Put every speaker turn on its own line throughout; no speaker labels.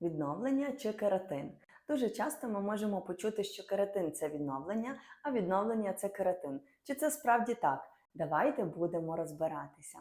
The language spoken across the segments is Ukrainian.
Відновлення чи кератин. Дуже часто ми можемо почути, що кератин це відновлення, а відновлення це кератин. Чи це справді так? Давайте будемо розбиратися.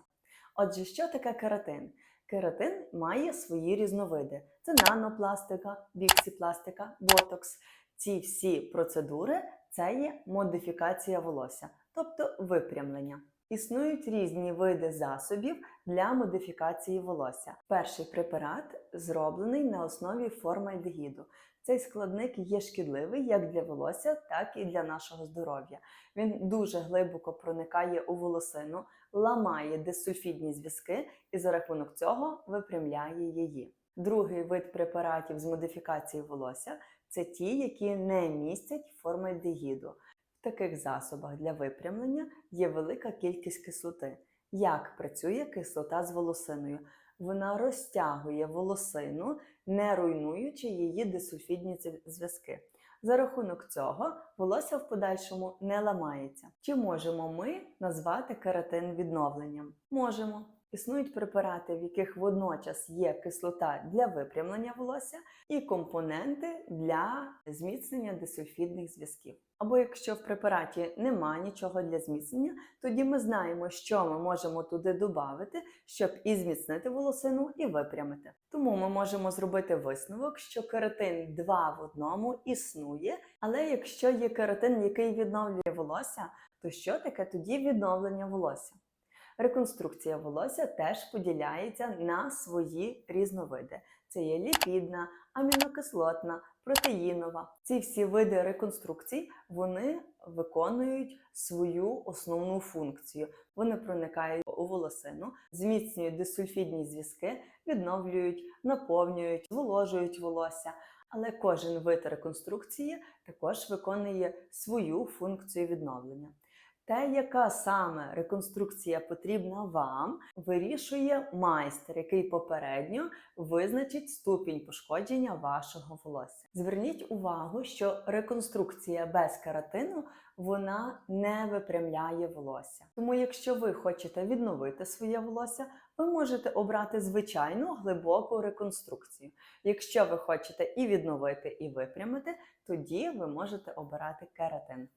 Отже, що таке кератин? Кератин має свої різновиди: це нанопластика, біксіпластика, ботокс. Ці всі процедури це є модифікація волосся, тобто випрямлення. Існують різні види засобів для модифікації волосся. Перший препарат зроблений на основі формальдегіду. Цей складник є шкідливий як для волосся, так і для нашого здоров'я. Він дуже глибоко проникає у волосину, ламає дисульфідні зв'язки і за рахунок цього випрямляє її. Другий вид препаратів з модифікації волосся це ті, які не містять формальдегіду. В таких засобах для випрямлення є велика кількість кислоти. Як працює кислота з волосиною? Вона розтягує волосину, не руйнуючи її дисульфідні зв'язки. За рахунок цього волосся в подальшому не ламається. Чи можемо ми назвати кератин відновленням? Можемо. Існують препарати, в яких водночас є кислота для випрямлення волосся і компоненти для зміцнення дисульфідних зв'язків. Або якщо в препараті немає нічого для зміцнення, тоді ми знаємо, що ми можемо туди додати, щоб і зміцнити волосину, і випрямити. Тому ми можемо зробити висновок, що кератин 2 в одному існує, але якщо є кератин, який відновлює волосся, то що таке тоді відновлення волосся? Реконструкція волосся теж поділяється на свої різновиди. Це є ліпідна, амінокислотна, протеїнова. Ці всі види реконструкцій вони виконують свою основну функцію. Вони проникають у волосину, зміцнюють дисульфідні зв'язки, відновлюють, наповнюють, зволожують волосся. Але кожен вид реконструкції також виконує свою функцію відновлення. Те, яка саме реконструкція потрібна вам, вирішує майстер, який попередньо визначить ступінь пошкодження вашого волосся. Зверніть увагу, що реконструкція без кератину вона не випрямляє волосся. Тому, якщо ви хочете відновити своє волосся, ви можете обрати звичайну глибоку реконструкцію. Якщо ви хочете і відновити, і випрямити, тоді ви можете обирати кератин.